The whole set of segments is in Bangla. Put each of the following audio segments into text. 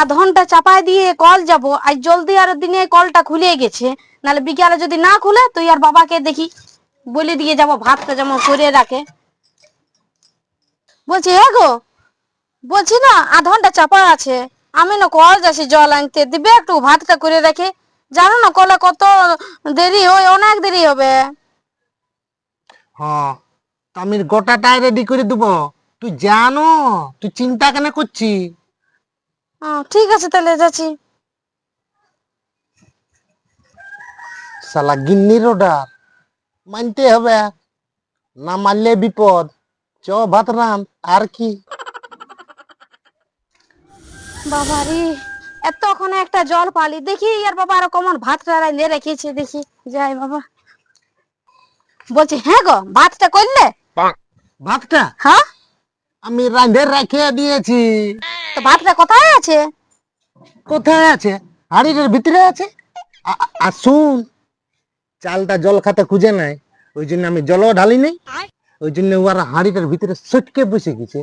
আধ ঘণ্টা চাপায় দিয়ে কল যাব আর জলদি আর দিনে কলটা খুলে গেছে। নাহলে বিকালে যদি না খুলে তুই আর বাবাকে দেখি। বলে দিয়ে যাব ভাতটা যেমন করে রাখে। বলছি হ্যাঁ গো। বলছি না আধ ঘণ্টা চাপা আছে। আমি না কল যাচ্ছি জল আনতে। দিবে একটু ভাতটা করে রাখে। জানো না কলে কত দেরি হয় অনেক দেরি হবে। হ্যাঁ আমি গোটাটাই রেডি করে দেবো। তুই জানো তুই চিন্তা কেন করছি আহ, ঠিক আছে তাহলে যাচ্ছি। সালা গিন্নির অর্ডার মানতে হবে। না মানলে বিপদ। চ ভাত রান আর কি? বাবা রে এতক্ষণে একটা জল পালি। দেখি আর বাবা আরও কেমন ভাতটা রাইলে রেখেছে দেখি। যাই বাবা। বলছি হ্যাঁ গো ভাতটা করলে? ভাতটা? হ্যাঁ? আমি রাঁধে রেখে দিয়েছি। তো ভাতটা কোথায় আছে? কোথায় আছে? হাড়ির ভিতরে আছে? আর শুন। চালটা জল খাতে খুঁজে নাই। ওই জন্য আমি জলও ঢালি নাই। ওই জন্য ওরা হাড়িটার ভিতরে সটকে বসে গেছে।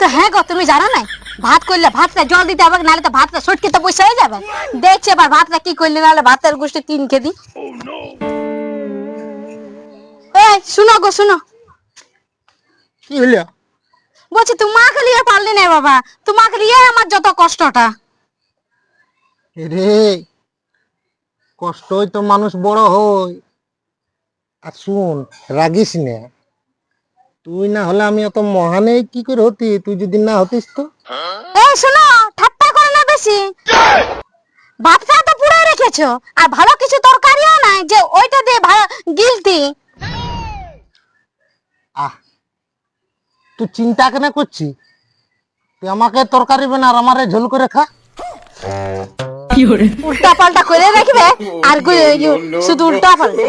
তো হ্যাঁ গো তুমি জানো না ভাত করলে ভাতটা জল দিতে হবে নাহলে তো ভাতটা সটকে তো বসে হয়ে যাবে। দেখছি এবার ভাতটা কি করলে নাহলে ভাতের গোষ্ঠী তিন খেদি এই শুনো গো শুনো। কি হলো? বলছি তোমাকে নিয়ে পারলি না বাবা। তোমাকে নিয়ে আমার যত কষ্টটা। রে কষ্টই তো মানুষ বড় হয়। আর শুন রাগিস না। তুই না হলে আমি অত মহানে কি করে হতি? তুই যদি না হতিস তো? এই শোনো ঠাট্টা করে না বেশি। ভাতটা তো পুরো রেখেছো আর ভালো কিছু তরকারিও নাই যে ওইটা দিয়ে গিলতি আহ তুই চিন্তা কেন করছি তুই আমাকে তরকারি বেন আর আমারে ঝোল করে খা উল্টা পাল্টা করে রাখবে আর শুধু উল্টা পাল্টা